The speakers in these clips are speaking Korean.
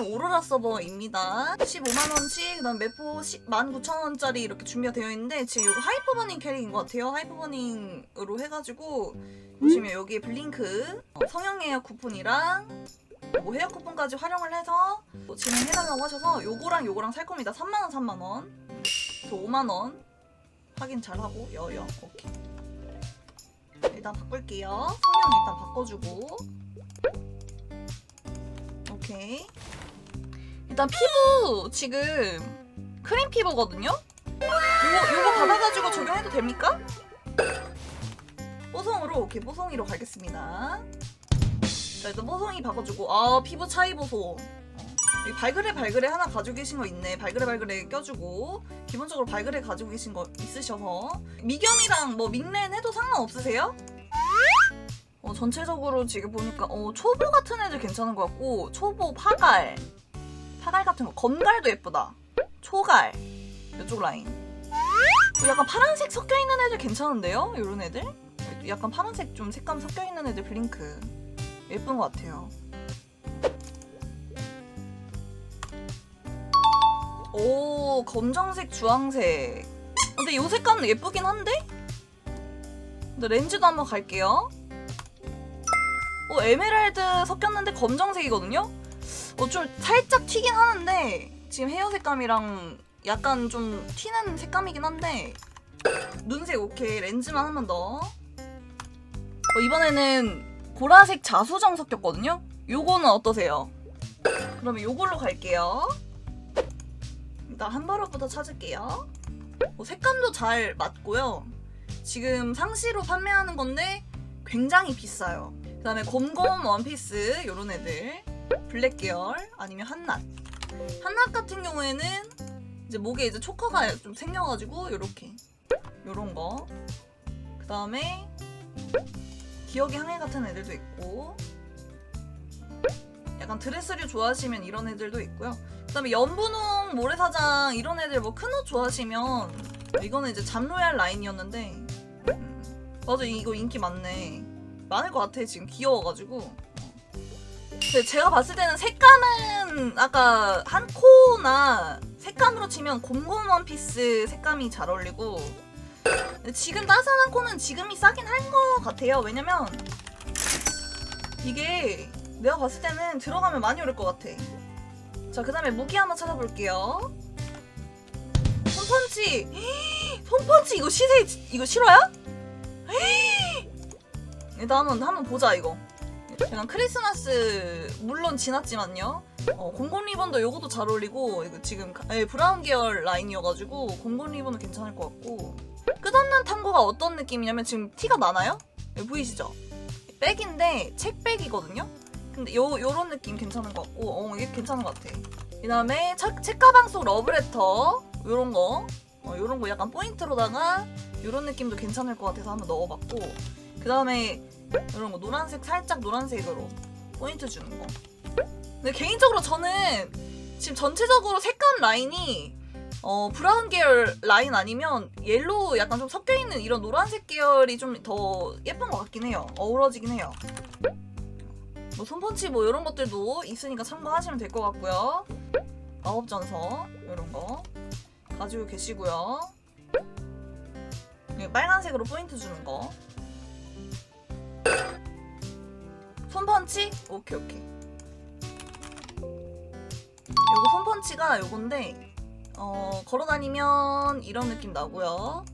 서버는 오로라 서버입니다. 15만원치, 그 다음 매포 19,000원짜리 이렇게 준비가 되어 있는데, 지금 이거 하이퍼버닝 캐릭인 것 같아요. 하이퍼버닝으로 해가지고, 보시면 여기에 블링크, 어, 성형 예약 쿠폰이랑, 뭐 헤어 쿠폰까지 활용을 해서 뭐 진행해달라고 하셔서 요거랑 요거랑 살 겁니다. 3만원, 3만원. 저 5만원. 확인 잘하고, 여여. 오케이. 일단 바꿀게요. 성형 일단 바꿔주고. 오케이. 일단 피부 지금 크림 피부거든요? 요거, 요거 받아가지고 적용해도 됩니까? 뽀송으로, 오케이, 뽀송이로 가겠습니다. 자, 일단 뽀송이 바꿔주고, 아, 피부 차이 보소. 어. 여기 발그레 발그레 하나 가지고 계신 거 있네. 발그레 발그레 껴주고 기본적으로 발그레 가지고 계신 거 있으셔서 미겸이랑 뭐 믹렌 해도 상관없으세요? 어, 전체적으로 지금 보니까 어, 초보 같은 애들 괜찮은 것 같고 초보 파갈 파갈 같은 거. 검갈도 예쁘다. 초갈. 이쪽 라인. 어, 약간 파란색 섞여 있는 애들 괜찮은데요? 이런 애들? 약간 파란색 좀 색감 섞여 있는 애들 블링크. 예쁜 것 같아요. 오 검정색 주황색. 근데 이 색감은 예쁘긴 한데? 근데 렌즈도 한번 갈게요. 어 에메랄드 섞였는데 검정색이거든요? 어 좀 살짝 튀긴 하는데 지금 헤어 색감이랑 약간 좀 튀는 색감이긴 한데 눈색 오케이 렌즈만 한 번 더. 어, 이번에는 보라색 자수정 섞였거든요? 요거는 어떠세요? 그러면 요걸로 갈게요. 일단 한 버릇부터 찾을게요. 어, 색감도 잘 맞고요. 지금 상시로 판매하는 건데 굉장히 비싸요. 그 다음에 곰곰 원피스 요런 애들 블랙 계열 아니면 한낱? 한낱 같은 경우에는 이제 목에 이제 초커가 좀 생겨가지고 요렇게 요런 거 그 다음에 기억의 항해 같은 애들도 있고 약간 드레스류 좋아하시면 이런 애들도 있고요. 그 다음에 연분홍 모래사장 이런 애들 뭐 큰 옷 좋아하시면 이거는 이제 잠로얄 라인이었는데 음, 맞아 이거 인기 많네. 많을 것 같아 지금. 귀여워가지고 근데 제가 봤을 때는 색감은 아까 한 코나 색감으로 치면 곰곰 원피스 색감이 잘 어울리고 지금 따스한 코는 지금이 싸긴 한 것 같아요. 왜냐면 이게 내가 봤을 때는 들어가면 많이 오를 것 같아. 자 그 다음에 무기 한번 찾아볼게요. 손펀치. 손펀치 이거 시세 이거 실화야? 일단 한번 한번 보자 이거. 약간 크리스마스 물론 지났지만요. 어, 공공 리본도 요것도 잘 어울리고 이거 지금 가- 예, 브라운 계열 라인이어가지고 공공 리본은 괜찮을 것 같고 끝없는 탐구가 어떤 느낌이냐면 지금 티가 나나요? 여기 보이시죠? 백인데 책백이거든요. 근데 요 요런 느낌 괜찮은 것 같고 어 이게 괜찮은 것 같아. 그 다음에 책 책가방 속 러브레터 요런 거 어, 요런 거 약간 포인트로다가 요런 느낌도 괜찮을 것 같아서 한번 넣어봤고 그 다음에 이런 거 노란색 살짝 노란색으로 포인트 주는 거. 근데 개인적으로 저는 지금 전체적으로 색감 라인이 어 브라운 계열 라인 아니면 옐로우 약간 좀 섞여 있는 이런 노란색 계열이 좀 더 예쁜 것 같긴 해요. 어우러지긴 해요. 뭐 손펀치 뭐 이런 것들도 있으니까 참고하시면 될 것 같고요. 마법전서 이런 거 가지고 계시고요. 네, 빨간색으로 포인트 주는 거. 손펀치? 오케이 오케이. 요거 손펀치가 요건데 어 걸어다니면 이런 느낌 나고요.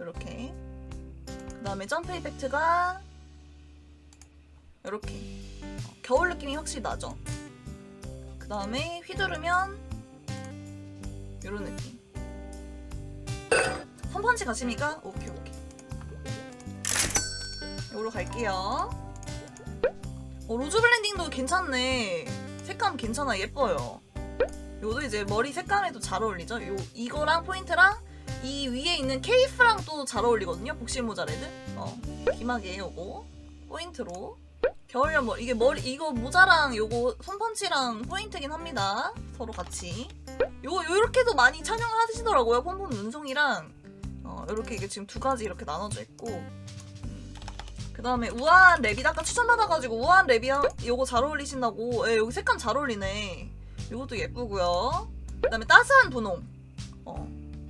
이렇게. 그 다음에 점프 이펙트가 이렇게. 어, 겨울 느낌이 확실히 나죠? 그 다음에 휘두르면 이런 느낌. 손펀치 가십니까? 오케이 오케이. 요로 갈게요 어, 로즈 블렌딩도 괜찮네. 색감 괜찮아, 예뻐요. 요도 이제 머리 색감에도 잘 어울리죠? 요, 이거랑 포인트랑 이 위에 있는 케이프랑 또 잘 어울리거든요? 복실 모자 레드? 어, 기마개 요거. 포인트로. 겨울 연 머리, 이게 머리, 이거 모자랑 요거 손펀치랑 포인트긴 합니다. 서로 같이. 요거, 요렇게도 많이 착용하시더라고요. 폼폼 눈송이랑. 어, 요렇게 이게 지금 두 가지 이렇게 나눠져 있고. 그 다음에 우아한 랩이 아까 추천받아가지고 우아한 랩이 요거 잘 어울리신다고 예, 여기 색감 잘 어울리네 이것도 예쁘고요. 그 다음에 따스한 분홍. 어.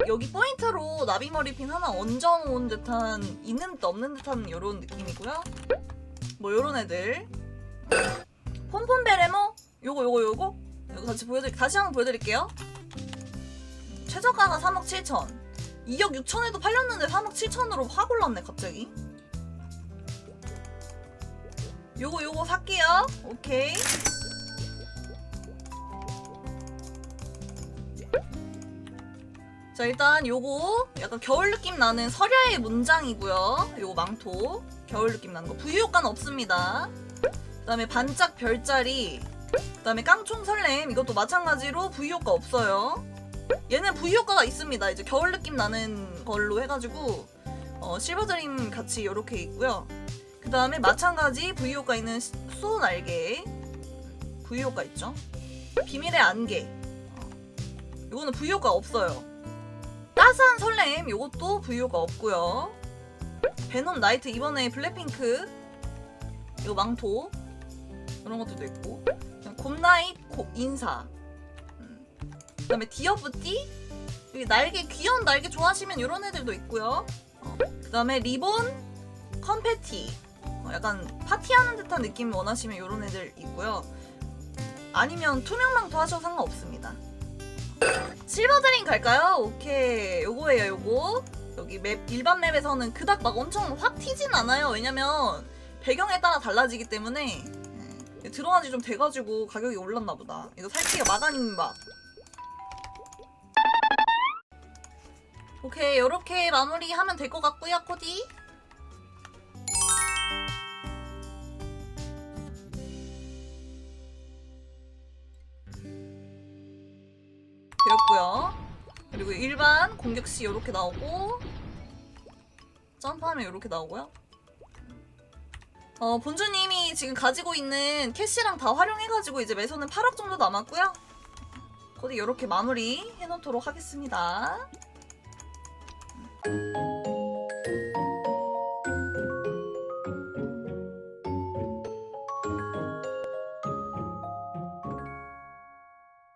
여기 포인트로 나비 머리 핀 하나 얹어놓은 듯한 있는 듯 없는 듯한 이런 느낌이고요. 뭐 이런 애들. 폼폼 베레모 요거 요거 요거 이거 같이 보여드릴 다시 한번 보여드릴게요. 최저가가 3억 7천. 2억 6천에도 팔렸는데 3억 7천으로 확 올랐네 갑자기. 요거 요거 살게요. 오케이. 자 일단 요거 약간 겨울 느낌 나는 설야의 문장이고요. 요거 망토 겨울 느낌 나는 거 부유 효과는 없습니다. 그다음에 반짝 별자리 그다음에 깡총 설렘 이것도 마찬가지로 부유 효과 없어요. 얘는 부유 효과가 있습니다. 이제 겨울 느낌 나는 걸로 해가지고 어, 실버드림 같이 이렇게 있고요. 그 다음에 마찬가지 부유 효과 있는 시- 수호 날개 부유 효과 있죠. 비밀의 안개 어, 이거는 부유 효과 없어요. 따스한 설렘 이것도 부유 효과 없고요. 베놈 나이트 이번에 블랙핑크 이거 망토 이런 것들도 있고 곰나잇 고- 인사 음. 그 다음에 디어부띠 여기 날개 귀여운 날개 좋아하시면 이런 애들도 있고요. 어. 그 다음에 리본 컴패티 어, 약간 파티하는 듯한 느낌 원하시면 이런 애들 있고요. 아니면 투명망토 하셔도 상관없습니다. 실버드림 갈까요? 오케이. 요거예요 요거. 여기 맵 일반 맵에서는 그닥 막 엄청 확 튀진 않아요. 왜냐면 배경에 따라 달라지기 때문에. 예, 들어간 지 좀 돼가지고 가격이 올랐나 보다. 이거 살게요 마가님 밥 오케이 요렇게 마무리하면 될 것 같고요 코디 그리고 일반 공격 시 이렇게 나오고 점프하면 이렇게 나오고요. 어, 본주님이 지금 가지고 있는 캐시랑 다 활용해가지고 이제 매소는 8억 정도 남았고요. 거기 이렇게 마무리 해놓도록 하겠습니다.